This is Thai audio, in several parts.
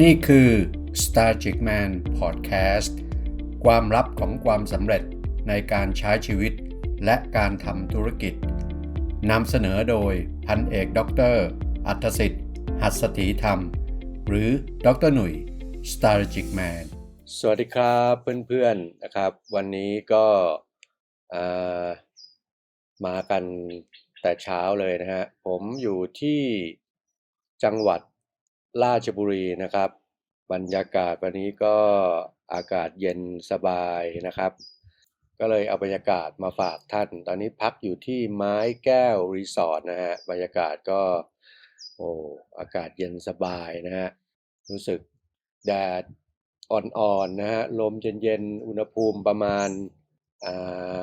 นี่คือ Starchick Man Podcast ความลับของความสำเร็จในการใช้ชีวิตและการทำธุรกิจนำเสนอโดยพันเอกด็อกเตอร์อัธสิทธิ์ หัสถีธรรม หรือดรหนุ่ย Starchick Man สวัสดีครับเพื่อนๆนะครับ วันนี้ก็มากันแต่เช้าเลยนะฮะผมอยู่ที่จังหวัด ราชบุรีนะครับ บรรยากาศวันนี้ก็อากาศเย็นสบายนะครับ ก็เลยเอาบรรยากาศมาฝากท่าน ตอนนี้พักอยู่ที่ไม้แก้วรีสอร์ทนะฮะบรรยากาศก็โอ้อากาศเย็นสบายนะฮะรู้สึกแดดอ่อนๆนะฮะลมเย็นๆอุณหภูมิประมาณอ่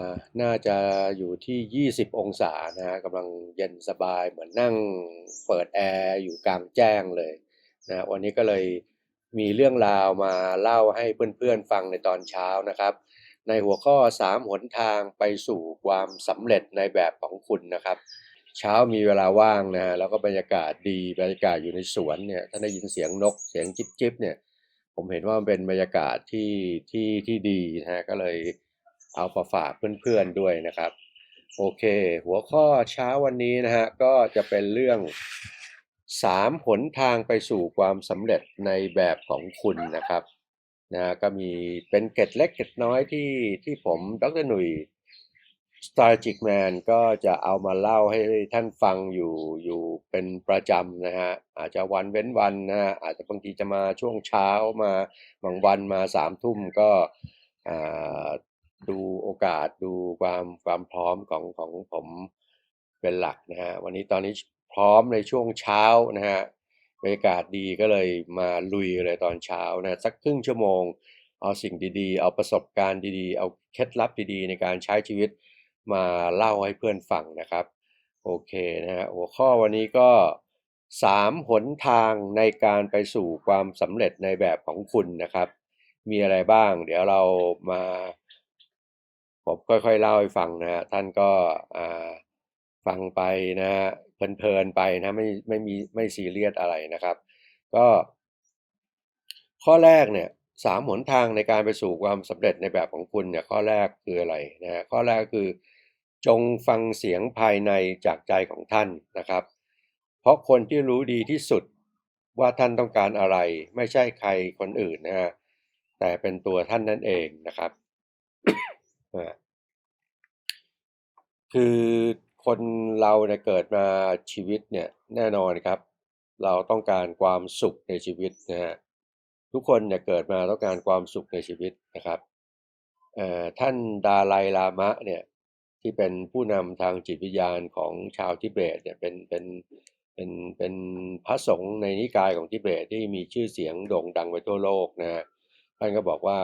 าน่าจะอยู่ที่ 20 องศานะฮะกำลังเย็นสบายเหมือนนั่งเปิดแอร์อยู่กลางแจ้งเลย นะวันนี้ก็เลยมีเรื่องราวมาเล่าให้เพื่อนๆฟังในตอนเช้านะครับ ในหัวข้อ 3 หนทางไปสู่ความสำเร็จในแบบของคุณนะครับ เช้ามีเวลาว่างนะฮะแล้วก็บรรยากาศดีบรรยากาศอยู่ในสวนเนี่ยถ้าได้ยินเสียงนกเสียงจิ๊บจิบเนี่ยผมเห็นว่ามันเป็นบรรยากาศที่ที่ที่ดีนะฮะก็เลยเอามาฝากเพื่อนๆด้วยนะครับ โอเค หัวข้อเช้าวันนี้นะฮะก็จะเป็นเรื่อง 3 หนทางไปสู่ความสำเร็จในแบบของคุณนะครับนะก็มีเป็นเกร็ดเล็กเกร็ดน้อยที่ที่ผมดรหนุ่ย Strategic Man ก็จะเอามาเล่าให้ท่านฟังอยู่อยู่เป็นประจำนะฮะอาจจะวันเว้นวันนะฮะอาจจะบางทีจะมาช่วงเช้ามาบางวันมาสามทุ่มก็อ่าดูโอกาสดูความความพร้อมของของผมเป็นหลักนะฮะวันนี้ตอนนี้ พร้อมในช่วงเช้านะฮะบรรยากาศดีก็เลยมาลุยเลยตอนเช้านะสักครึ่งชั่วโมง เอาสิ่งดีๆ เอาประสบการณ์ดีๆ เอาเคล็ดลับดีๆ ในการใช้ชีวิตมาเล่าให้เพื่อนฟังนะครับ โอเคนะฮะหัวข้อวันนี้ก็ 3 หนทางในการไปสู่ความสำเร็จในแบบของคุณนะครับ มีอะไรบ้าง เดี๋ยวเรามาผมค่อยๆเล่าให้ฟังนะฮะท่านก็ฟังไปนะฮะ เพลินๆไปนะไม่ไม่มีไม่ซีเรียสอะไรนะครับ ก็ ข้อแรกเนี่ยสามหนทางในการไปสู่ความสำเร็จในแบบของคุณเนี่ยข้อแรกคืออะไรนะฮะข้อแรกคือ จงฟังเสียงภายในจากใจของท่านนะครับ เพราะคนที่รู้ดีที่สุดว่าท่านต้องการอะไร ไม่ใช่ใครคนอื่นนะฮะแต่เป็นตัวท่านนั่นเองนะครับ คือ คนเราเนี่ยเกิดมาชีวิตเนี่ยแน่นอนครับ เราต้องการความสุขในชีวิตนะฮะทุกคนเนี่ยเกิดมาต้องการความสุขในชีวิตนะครับท่านดาไลลามะเนี่ยที่เป็นผู้นำทางจิตวิญญาณของชาวทิเบตเนี่ยเป็นเป็นเป็นเป็นพระสงฆ์ในนิกายของทิเบตที่มีชื่อเสียงโด่งดังไปทั่วโลกนะฮะท่านก็บอกว่า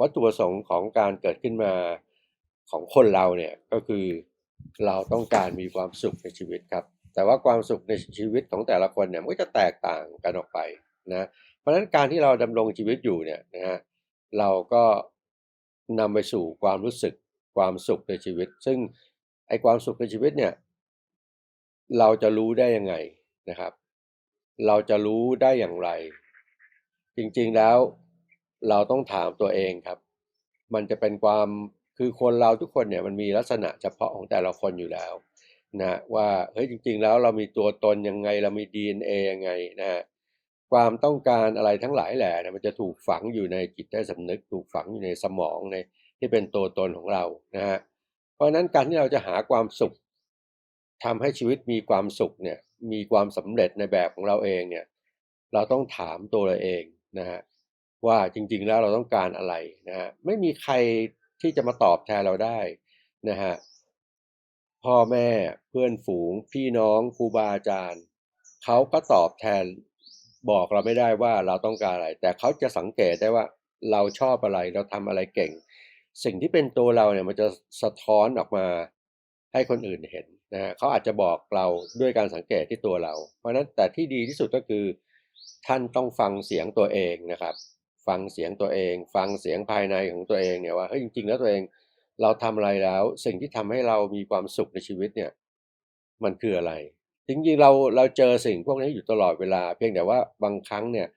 วัตถุประสงค์ของการเกิดขึ้นมาของคนเราเนี่ยก็คือ เราต้องการมีความสุขในชีวิตครับ แต่ว่าความสุขในชีวิตของแต่ละคนเนี่ยมันก็จะแตกต่างกันออกไปนะเพราะฉะนั้นการที่เราดำรงชีวิตอยู่เนี่ยนะฮะเราก็นำไปสู่ความรู้สึกความสุขในชีวิต ซึ่งไอ้ความสุขในชีวิตเนี่ยเราจะรู้ได้ยังไงนะครับ เราจะรู้ได้อย่างไร จริงๆแล้วเราต้องถามตัวเองครับ มันจะเป็นความ คือคนเราทุกคนเนี่ยมันมีลักษณะเฉพาะของแต่ละคนอยู่แล้วนะว่าเฮ้ยจริง ๆ แล้วเรามีตัวตนยังไงเรามี DNA ยังไงนะฮะความต้องการอะไรทั้งหลายแหล่นี่ยมันจะถูกฝังอยู่ในจิตใต้สำนึก ถูกฝังอยู่ในสมองในที่เป็นตัวตนของเรานะฮะเพราะฉะนั้นการที่เราจะหาความสุขทำให้ชีวิตมีความสุขเนี่ยมีความสำเร็จในแบบของเราเองเนี่ยเราต้องถามตัวเราเองนะฮะว่าจริง ๆ แล้วเราต้องการอะไรนะฮะไม่มีใคร ที่จะมาตอบแทนเราได้นะฮะพ่อแม่เพื่อนฝูง พี่น้องครูบาอาจารย์เขาก็ตอบแทนบอกเราไม่ได้ว่าเราต้องการอะไร แต่เขาจะสังเกตได้ว่าเราชอบอะไรเราทำอะไรเก่ง สิ่งที่เป็นตัวเราเนี่ยมันจะสะท้อนออกมาให้คนอื่นเห็นนะฮะเขาอาจจะบอกเราด้วยการสังเกตที่ตัวเรา เพราะนั้นแต่ที่ดีที่สุดก็คือ ท่านต้องฟังเสียงตัวเองนะครับ ฟังเสียงตัวเอง ฟังเสียงภายในของตัวเองเนี่ยว่าเฮ้ยจริงๆแล้วตัวเองเราทำอะไรแล้ว สิ่งที่ทำให้เรามีความสุขในชีวิตเนี่ย มันคืออะไร จริงๆเราเราเจอสิ่งพวกนี้อยู่ตลอดเวลา เพียงแต่ว่าบางครั้งเนี่ย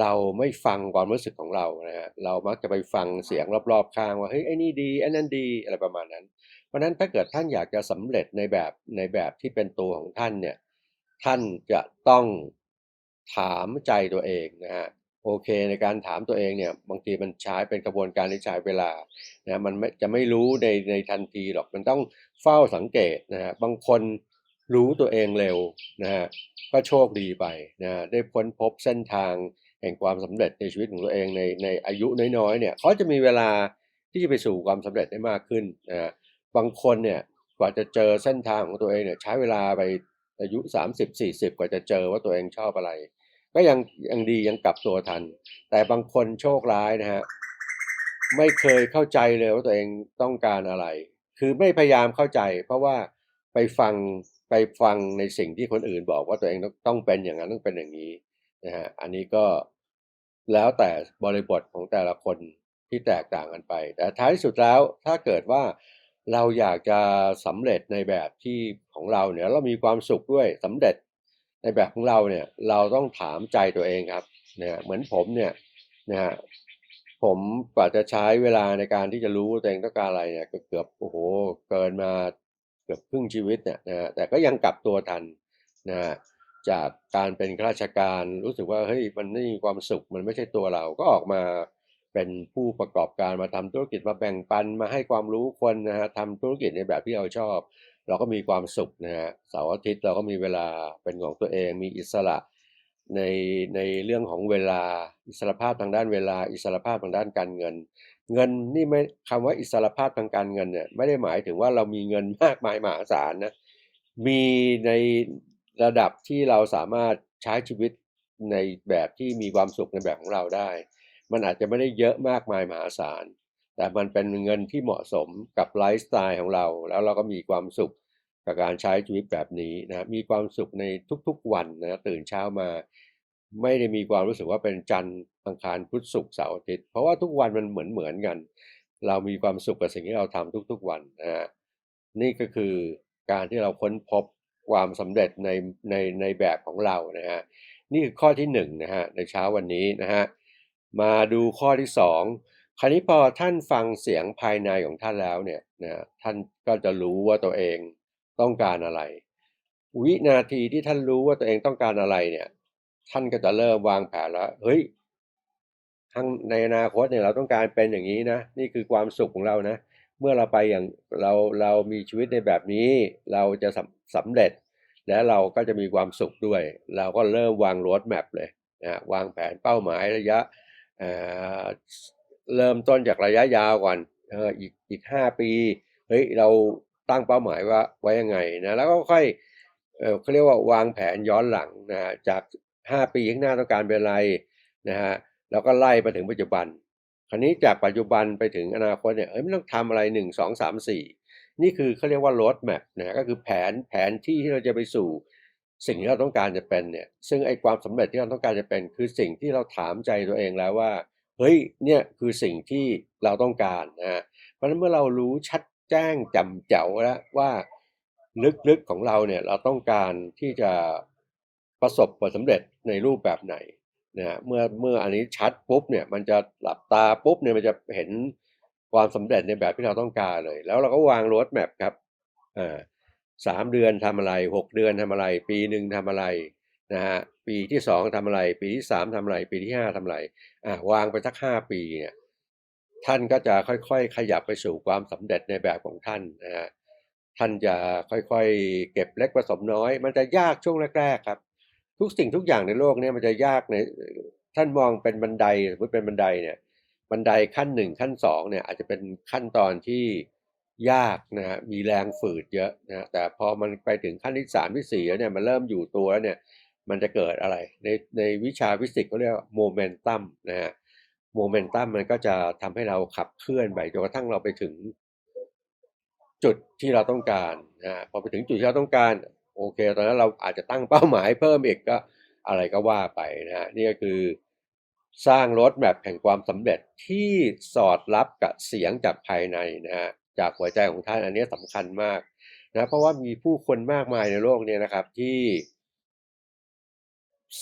เราไม่ฟังความรู้สึกของเรานะฮะเรามักจะไปฟังเสียงรอบๆข้างว่าเฮ้ยไอ้นี่ดีไอ้นั่นดีอะไรประมาณนั้น เพราะฉะนั้นถ้าเกิดท่านอยากจะสำเร็จในแบบในแบบที่เป็นตัวของท่านเนี่ย ท่านจะต้องถามใจตัวเองนะฮะ โอเคในการถามตัวเองเนี่ยบางทีมันใช้เป็นกระบวนการที่ใช้เวลานะมันไม่จะไม่รู้ในในทันทีหรอกมันต้องเฝ้าสังเกตนะฮะบางคนรู้ตัวเองเร็วนะฮะก็โชคดีไปนะฮะได้พ้นพบเส้นทางแห่งความสำเร็จในชีวิตของตัวเองในในอายุน้อยๆเนี่ยเขาจะมีเวลาที่จะไปสู่ความสำเร็จได้มากขึ้นนะฮะบางคนเนี่ยกว่าจะเจอเส้นทางของตัวเองเนี่ยใช้เวลาไปอายุ 30-40 กว่าจะเจอว่าตัวเองชอบอะไร ก็ยังยังดียังกลับตัวทัน แต่บางคนโชคร้ายนะฮะไม่เคยเข้าใจเลยว่าตัวเองต้องการอะไร คือไม่พยายามเข้าใจ เพราะว่าไปฟังไปฟังในสิ่งที่คนอื่นบอกว่าตัวเองต้องเป็นอย่างนั้นต้องเป็นอย่างนี้นะฮะอันนี้ก็แล้วแต่บริบทของแต่ละคนที่แตกต่างกันไป แต่ท้ายที่สุดแล้วถ้าเกิดว่าเราอยากจะสำเร็จในแบบที่ของเราเนี่ยเรามีความสุขด้วยสำเร็จ ในแบบของเราเนี่ยเราต้องถามใจตัวเองครับนะฮะเหมือนผมเนี่ยนะฮะผมกว่าจะใช้เวลาในการที่จะรู้ตัวเองต้องการอะไรเนี่ยก็เกือบโอ้โหเกินมาเกือบครึ่งชีวิตเนี่ยนะฮะแต่ก็ยังกลับตัวทันนะฮะจากการเป็นข้าราชการรู้สึกว่าเฮ้ยมันไม่มีความสุขมันไม่ใช่ตัวเราก็ออกมาเป็นผู้ประกอบการมาทำธุรกิจมาแบ่งปันมาให้ความรู้คนนะฮะทำธุรกิจในแบบที่เราชอบ เราก็มีความสุขนะฮะเสาร์อาทิตย์เราก็มีเวลาเป็นของตัวเอง มีอิสระในในเรื่องของเวลาอิสระภาพทางด้านเวลา อิสระภาพทางด้านการเงิน เงินนี่ไม่คำว่าอิสระภาพทางการเงินเนี่ยไม่ได้หมายถึงว่าเรามีเงินมากมายมหาศาลนะมีในระดับที่เราสามารถใช้ชีวิตในแบบที่มีความสุขในแบบของเราได้ มันอาจจะไม่ได้เยอะมากมายมหาศาล แต่มันเป็นเงินที่เหมาะสมกับไลฟ์สไตล์ของเรา แล้วเราก็มีความสุขกับการใช้ชีวิตแบบนี้นะมีความสุขในทุกๆวันนะตื่นเช้ามา ไม่ได้มีความรู้สึกว่าเป็นจันทร์อังคารพุธศุกร์เสาร์อาทิตย์เพราะว่าทุกวันมันเหมือนเหมือนกัน เรามีความสุขกับสิ่งที่เราทำทุกๆวันนะฮะนี่ก็คือการที่เราค้นพบความสำเร็จในในในแบบของเรานะฮะนี่คือข้อที่หนึ่งนะฮะในเช้าวันนี้นะฮะมาดูข้อที่สอง คราวนี้พอท่านฟังเสียงภายในของท่านแล้วเนี่ยนะท่านก็จะรู้ว่าตัวเองต้องการอะไร วินาทีที่ท่านรู้ว่าตัวเองต้องการอะไรเนี่ย ท่านก็จะเริ่มวางแผนแล้วเฮ้ยทั้งในอนาคตเนี่ยเราต้องการเป็นอย่างนี้นะนี่คือความสุขของเรานะเมื่อเราไปอย่างเราเรามีชีวิตในแบบนี้เราจะสำสำเร็จ และเราก็จะมีความสุขด้วย เราก็เริ่มวางรดแมพเลยนะวางแผนเป้าหมายระยะ เริ่มต้นจากระยะยาวก่อนเอออีกอีกห้าปีเฮ้ยเราตั้งเป้าหมายว่าไว้ยังไงนะแล้วก็ค่อยเออเขาเรียกว่าวางแผนย้อนหลังนะฮะจากห้าปีข้างหน้าต้องการเป็นอะไรนะฮะแล้วก็ไล่ไปถึงปัจจุบัน คราวนี้จากปัจจุบันไปถึงอนาคตเนี่ยเอ้ยไม่ต้องทำอะไรหนึ่งสองสามสี่นี่คือเขาเรียกว่า road map นะก็คือแผนแผนที่ที่เราจะไปสู่สิ่งที่เราต้องการจะเป็นเนี่ยซึ่งไอ้ความสำเร็จที่เราต้องการจะเป็นคือสิ่งที่เราถามใจตัวเองแล้วว่า เฮ้ยเนี่ยคือสิ่งที่เราต้องการนะฮะเพราะฉะนั้นเมื่อเรารู้ชัดแจ้งจำเจ๋วแล้วว่าลึกๆของเราเนี่ยเราต้องการที่จะประสบผลสำเร็จในรูปแบบไหนนะเมื่อเมื่ออันนี้ชัดปุ๊บเนี่ยมันจะหลับตาปุ๊บเนี่ยมันจะเห็นความสำเร็จในแบบที่เราต้องการเลย แล้วเราก็วางรดแมพครับอ่าสามเดือนทำอะไรหกเดือนทำอะไร ปีหนึ่งทำอะไร นะฮะปีที่สองทำอะไร ปีที่สามทำอะไรปีที่ห้าทำอะไรอ่าวางไปสักห้าปีเนี่ยท่านก็จะค่อยๆ ขยับไปสู่ความสำเร็จในแบบของท่านนะฮะท่านจะค่อยๆ เก็บเล็กผสมน้อย มันจะยากช่วงแรกๆครับ ทุกสิ่งทุกอย่างในโลกนี้มันจะยากในท่านมองเป็นบันไดสมมติเป็นบันไดเนี่ยบันไดขั้นหนึ่งขั้นสองเนี่ยอาจจะเป็นขั้นตอนที่ยากนะฮะมีแรงฝืดเยอะนะแต่พอมันไปถึงขั้นที่สามที่สี่แล้วเนี่ยมันเริ่มอยู่ตัวแล้วเนี่ย มันจะเกิดอะไร ในในวิชาฟิสิกส์เขาเรียกโมเมนตัมนะฮะโมเมนตัมมันก็จะทำให้เราขับเคลื่อนไปจนกระทั่งเราไปถึงจุดที่เราต้องการนะพอไปถึงจุดที่เราต้องการ โอเคตอนนั้นเราอาจจะตั้งเป้าหมายเพิ่มอีกก็อะไรก็ว่าไปนะฮะนี่ก็คือสร้างรถแมพแห่งความสำเร็จที่สอดรับกับเสียงจากภายในนะฮะจากหัวใจของท่านอันนี้สำคัญมากนะเพราะว่ามีผู้คนมากมายในโลกนี้นะครับที่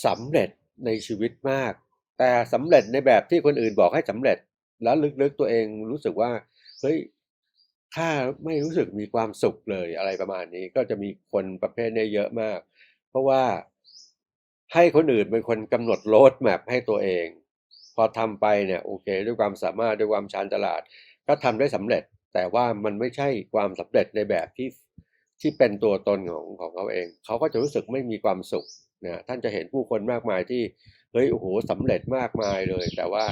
สำเร็จในชีวิตมาก แต่สำเร็จในแบบที่คนอื่นบอกให้สำเร็จ แล้วลึกๆตัวเองรู้สึกว่าเฮ้ยข้าไม่รู้สึกมีความสุขเลยอะไรประมาณนี้ก็จะมีคนประเภทนี้เยอะมาก เพราะว่าให้คนอื่นเป็นคนกำหนดโรดแมพให้ตัวเอง พอทำไปเนี่ยโอเค ด้วยความสามารถด้วยความชาญฉลาด ก็ทำได้สำเร็จ แต่ว่ามันไม่ใช่ความสำเร็จในแบบที่ที่เป็นตัวตนของของเขาเอง เขาก็จะรู้สึกไม่มีความสุข นะท่านจะเห็นผู้คนมากมายที่เฮ้ยโอ้โหสำเร็จมากมายเลย แต่ว่า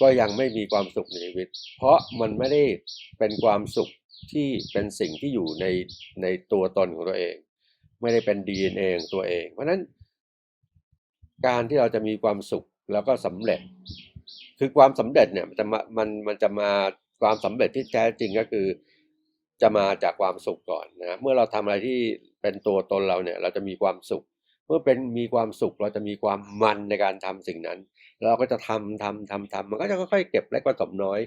ก็ยังไม่มีความสุขในชีวิต เพราะมันไม่ได้เป็นความสุขที่เป็นสิ่งที่อยู่ในในตัวตนของตัวเอง ไม่ได้เป็น DNA ของตัวเอง เพราะนั้น การที่เราจะมีความสุขแล้วก็สำเร็จ คือความสำเร็จเนี่ยมันจะมามันมันจะมาความสำเร็จที่แท้จริงก็คือจะมาจากความสุขก่อนนะเมื่อเราทำอะไรที่เป็นตัวตนเราเนี่ย เราจะมีความสุข เมื่อเป็นมีความสุขเราจะมีความมันในการทำสิ่งนั้น เราก็จะทำทำทำทำมันก็จะค่อยๆเก็บเล็กผสมน้อย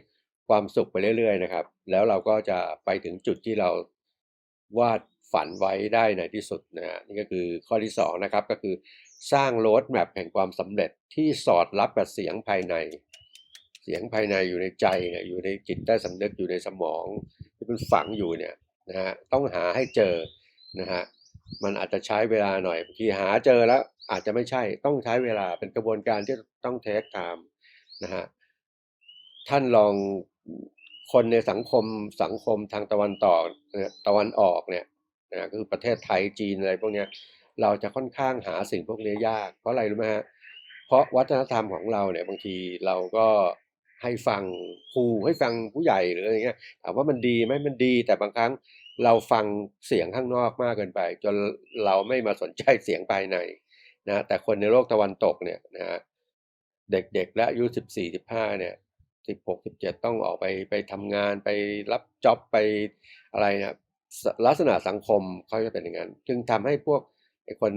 ความสุขไปเรื่อย ๆ นะครับ แล้วเราก็จะไปถึงจุดที่เราวาดฝันไว้ได้ในที่สุดนะฮะนี่ก็คือข้อที่สองนะครับก็คือสร้างโรดแมพแห่งความสำเร็จที่สอดรับกับเสียงภายใน เสียงภายในอยู่ในใจเนี่ยอยู่ในจิตใต้สำนึกอยู่ในสมองที่มันฝังอยู่เนี่ยนะฮะต้องหาให้เจอนะฮะ มันอาจจะใช้เวลาหน่อยบางทีหาเจอแล้วอาจจะไม่ใช่ต้องใช้เวลาเป็นกระบวนการที่ต้องเทคไทม์นะฮะท่านลองคนในสังคมสังคมทางตะวันตอกตะวันออกเนี่ยนะคือประเทศไทยจีนอะไรพวกเนี้ยเราจะค่อนข้างหาสิ่งพวกนี้ยาก เพราะอะไรรู้ไหมฮะเพราะวัฒนธรรมของเราเนี่ยบางทีเราก็ให้ฟังครูให้ฟังผู้ใหญ่หรืออะไรเงี้ยถามว่ามันดีไหมมันดีแต่บางครั้ง เราฟังเสียงข้างนอกมากเกินไป จนเราไม่มาสนใจเสียงภายในนะแต่คนในโลกตะวันตกเนี่ยนะฮะเด็กๆและอายุสิบสี่สิบห้าเนี่ยสิบหกสิบเจ็ดต้องออกไปไปทำงานไปรับจ็อบไปอะไรนะลักษณะสังคมเขาจะเป็นอย่างนั้นจึงทำให้พวกไอคน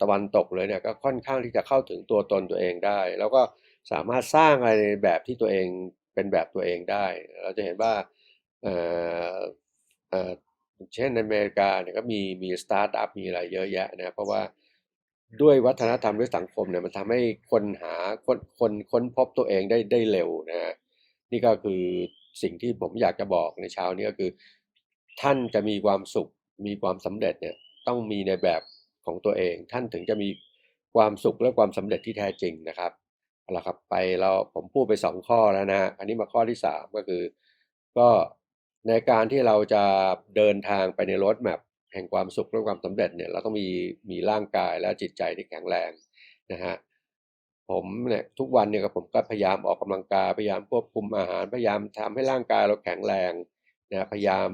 ตะวันตกเลยเนี่ยก็ค่อนข้างที่จะเข้าถึงตัวตนตัวเองได้ แล้วก็สามารถสร้างอะไรในแบบที่ตัวเองเป็นแบบตัวเองได้ เราจะเห็นว่า เช่นในอเมริกาเนี่ยก็มีมีสตาร์ทอัพมีอะไรเยอะแยะนะเพราะว่าด้วยวัฒนธรรมด้วยสังคมเนี่ยมันทำให้คนหาคนคนค้นพบตัวเองได้ได้เร็วนะฮะนี่ก็คือสิ่งที่ผมอยากจะบอกในเช้านี้ก็คือ ท่านจะมีความสุขมีความสำเร็จเนี่ยต้องมีในแบบของตัวเอง ท่านถึงจะมีความสุขและความสำเร็จที่แท้จริงนะครับเอาละครับไปเราผมพูดไปสองข้อแล้วนะฮะอันนี้มาข้อที่สามก็คือ ก็ ในการที่เราจะเดินทางไปในรถแมพแห่งความสุขและความสำเร็จเนี่ยเราต้องมีมีร่างกายและจิตใจที่แข็งแรงนะฮะผมเนี่ยทุกวันเนี่ยผมก็พยายามออกกำลังกายพยายามควบคุมอาหารพยายามทำให้ร่างกายเราแข็งแรงนะพยายาม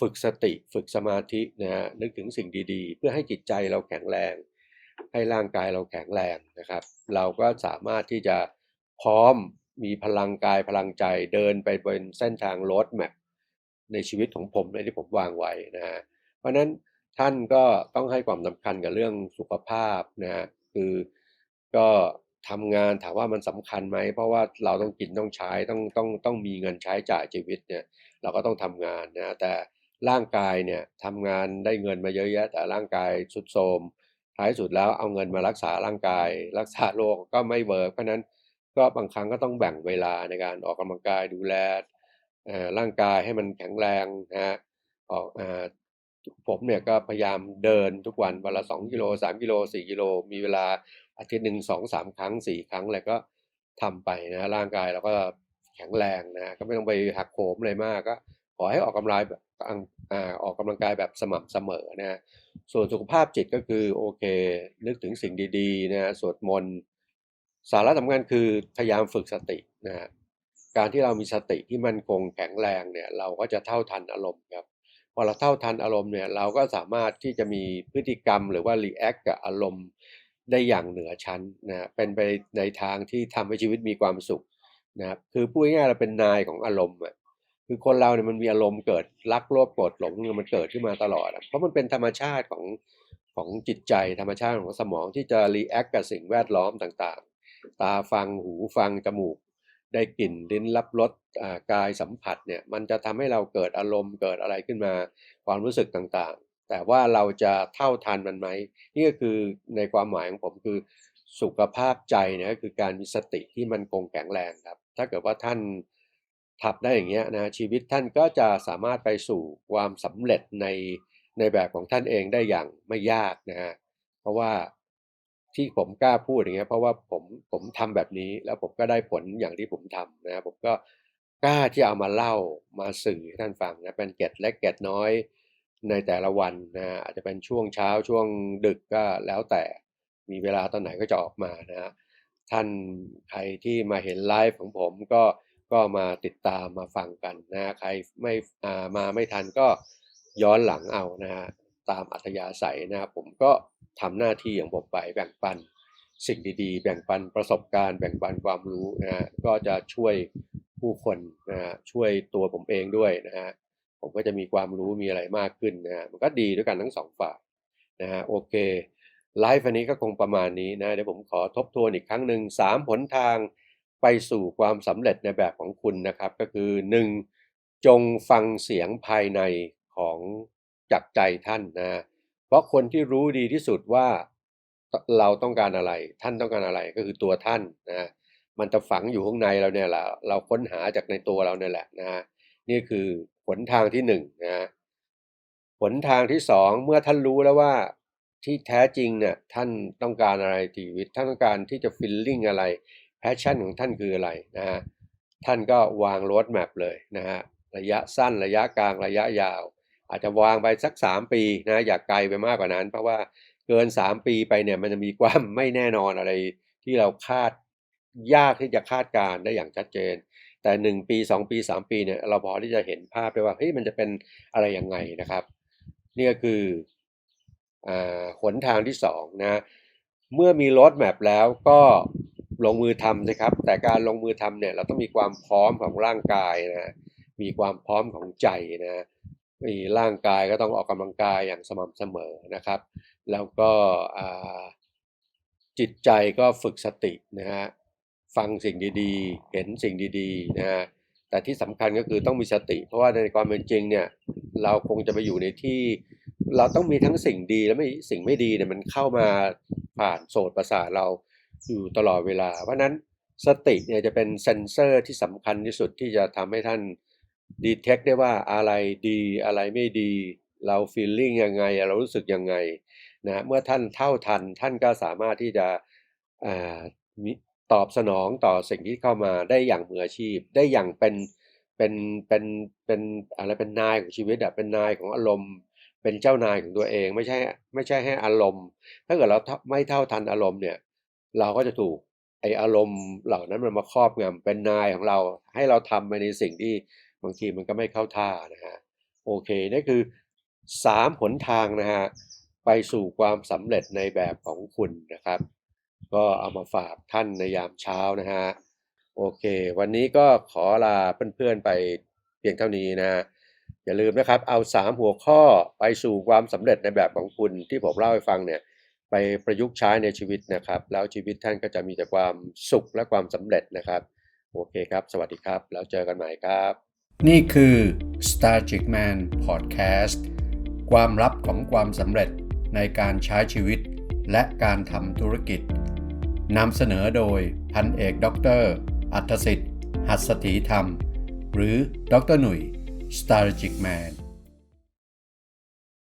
ฝึกสติฝึกสมาธินะฮะนึกถึงสิ่งดีๆ เพื่อให้จิตใจเราแข็งแรง ให้ร่างกายเราแข็งแรงนะครับ เราก็สามารถที่จะพร้อมมีพลังกายพลังใจเดินไปบนเส้นทางรถแมพ ในชีวิตของผมในที่ผมวางไว้นะฮะเพราะนั้นท่านก็ต้องให้ความสำคัญกับเรื่องสุขภาพนะฮะคือก็ทำงานถามว่ามันสำคัญไหม เพราะว่าเราต้องกินต้องใช้ต้องต้องต้องมีเงินใช้จ่ายชีวิตเนี่ยเราก็ต้องทำงานนะแต่ร่างกายเนี่ยทำงานได้เงินมาเยอะแยะ แต่ร่างกายสุดโทรมท้ายสุดแล้วเอาเงินมารักษาร่างกาย รักษาโรคก็ไม่เวิร์กเพราะนั้นก็บางครั้งก็ต้องแบ่งเวลาในการออกกำลังกายดูแล ร่างกายให้มันแข็งแรงนะฮะออกผมเนี่ยก็พยายามเดินทุกวันวันละสองกิโลสามกิโลสี่กิโลมีเวลาอาทิตย์หนึ่งสองสามครั้งสี่ครั้งอะไรก็ทำไปนะร่างกายเราก็แข็งแรงนะก็ไม่ต้องไปหักโหมอะไรมากก็ขอให้ออกกำลังออกกำลังกายแบบสม่ำเสมอนะส่วนสุขภาพจิตก็คือโอเค นึกถึงสิ่งดีๆนะสวดมนต์สาระสำคัญคือพยายามฝึกสตินะ การที่เรามีสติที่มั่นคงแข็งแรงเนี่ยเราก็จะเท่าทันอารมณ์ครับพอเราเท่าทันอารมณ์เนี่ยเราก็สามารถที่จะมีพฤติกรรมหรือว่ารีแอคกับอารมณ์ได้อย่างเหนือชั้นนะเป็นไปในทางที่ทำให้ชีวิตมีความสุขนะครับคือพูดง่ายๆเราเป็นนายของอารมณ์อะคือคนเราเนี่ยมันมีอารมณ์เกิดรักโลภโกรธหลงมันเกิดขึ้นมาตลอด เพราะมันเป็นธรรมชาติของของจิตใจธรรมชาติของสมองที่จะรีแอคกับสิ่งแวดล้อมต่างๆ ตาฟังหูฟังจมูก ได้กลิ่นลิ้นรับรสกายสัมผัสเนี่ยมันจะทำให้เราเกิดอารมณ์เกิดอะไรขึ้นมาความรู้สึกต่างๆ แต่ว่าเราจะเท่าทันมันไหมนี่ก็คือในความหมายของผมคือสุขภาพใจเนี่ยก็คือการมีสติที่มันคงแข็งแรงครับ ถ้าเกิดว่าท่านทำได้อย่างเงี้ยนะชีวิตท่านก็จะสามารถไปสู่ความสำเร็จในในแบบของท่านเองได้อย่างไม่ยากนะฮะเพราะว่า ที่ผมกล้าพูดอย่างเงี้ยเพราะว่าผมผมทำแบบนี้แล้วผมก็ได้ผลอย่างที่ผมทำนะผมก็กล้าที่เอามาเล่ามาสื่อให้ท่านฟังนะเป็นเกร็ดเล็กเกร็ดน้อยในแต่ละวันนะอาจจะเป็นช่วงเช้าช่วงดึกก็แล้วแต่มีเวลาตอนไหนก็จะออกมานะฮะท่านใครที่มาเห็นไลฟ์ของผมก็ก็มาติดตามมาฟังกันนะใครไม่ามาไม่ทันก็ย้อนหลังเอานะฮะ ตามอัธยาศัยนะครับผมก็ทำหน้าที่ของผมไปแบ่งปันสิ่งดีๆ แบ่งปันประสบการณ์ แบ่งปันความรู้นะฮะก็จะช่วยผู้คนนะฮะช่วยตัวผมเองด้วยนะฮะผมก็จะมีความรู้มีอะไรมากขึ้นนะฮะมันก็ดีด้วยกันทั้งสองฝ่ายนะฮะโอเคไลฟ์วันนี้ก็คงประมาณนี้นะเดี๋ยวผมขอทบทวนอีกครั้งหนึ่งสามหนทางไปสู่ความสำเร็จในแบบของคุณนะครับ ก็คือ 1. จงฟังเสียงภายในของ จากใจท่านนะเพราะคนที่รู้ดีที่สุดว่าเราต้องการอะไร ท่านต้องการอะไรก็คือตัวท่านนะมันจะฝังอยู่ข้างในเราเนี่ยแหละเราค้นหาจากในตัวเราเนี่ยแหละนะนี่คือผลทางที่หนึ่งนะผลทางที่สองเมื่อท่านรู้แล้วว่าที่แท้จริงเนี่ยท่านต้องการอะไรชีวิตท่านต้องการที่จะฟิลลิ่งอะไรแพชชั่นของท่านคืออะไรนะฮะท่านก็วางรดแมพเลยนะฮะระยะสั้นระยะกลางระยะยาว อาจจะวางไปสัก 3 ปีนะอย่าไกลไปมากกว่านั้น เพราะว่าเกิน 3 ปีไปเนี่ยมันจะมีความไม่แน่นอนอะไรที่เราคาดยากที่จะคาดการได้อย่างชัดเจน แต่ 1 ปี 2 ปี 3 ปีเนี่ยเราพอที่จะเห็นภาพได้ว่าเฮ้ยมันจะเป็นอะไรยังไงนะครับนี่ก็คือหนทางที่2นะเมื่อมีรถแมพแล้วก็ลงมือทำนะครับ แต่การลงมือทำเนี่ยเราต้องมีความพร้อมของร่างกายนะมีความพร้อมของใจนะ มีร่างกายก็ต้องออกกำลังกายอย่างสม่ำเสมอนะครับ แล้วก็จิตใจก็ฝึกสตินะฮะฟังสิ่งดีๆ เห็นสิ่งดีๆนะฮะแต่ที่สำคัญก็คือต้องมีสติ เพราะว่าในความเป็นจริงเนี่ยเราคงจะไปอยู่ในที่ เราต้องมีทั้งสิ่งดีและไม่สิ่งไม่ดีเนี่ยมันเข้ามาผ่านโสตประสาทเราอยู่ตลอดเวลา เพราะนั้นสติเนี่ยจะเป็นเซนเซอร์ที่สำคัญที่สุดที่จะทำให้ท่าน ดีเทคได้ว่าอะไรดีอะไรไม่ดี เราฟีลลิ่งยังไง เรารู้สึกยังไงนะเมื่อท่านเท่าทัน ท่านก็สามารถที่จะตอบสนองต่อสิ่งที่เข้ามาได้อย่างมืออาชีพ ได้อย่างเป็นเป็นเป็นเป็นอะไรเป็นนายของชีวิตอะเป็นนายของอารมณ์เป็นเจ้านายของตัวเองไม่ใช่ไม่ใช่ให้อารมณ์ ถ้าเกิดเราไม่เท่าทันอารมณ์เนี่ย เราก็จะถูกไออารมณ์เหล่านั้นมันมาครอบงำเป็นนายของเราให้เราทำไปในสิ่งที่ บางทีมันก็ไม่เข้าท่านะฮะโอเคนี่คือสามผลทางนะฮะไปสู่ความสำเร็จในแบบของคุณนะครับ ก็เอามาฝากท่านในยามเช้านะฮะโอเค วันนี้ก็ขอลาเพื่อนๆไปเพียงเท่านี้นะอย่าลืมนะครับ เอาสามหัวข้อไปสู่ความสำเร็จในแบบของคุณที่ผมเล่าให้ฟังเนี่ยไปประยุกต์ใช้ในชีวิตนะครับ แล้วชีวิตท่านก็จะมีแต่ความสุขและความสำเร็จนะครับ โอเคครับ สวัสดีครับ แล้วเจอกันใหม่ครับ นี่คือ Stargic Man Podcast ความลับของความสำเร็จในการใช้ชีวิตและการทำธุรกิจนำเสนอโดยพันเอกด็อกเตอร์อัธสิทธิ์ หัสถีธรรม หรือดรหนุ่ย Strategic Man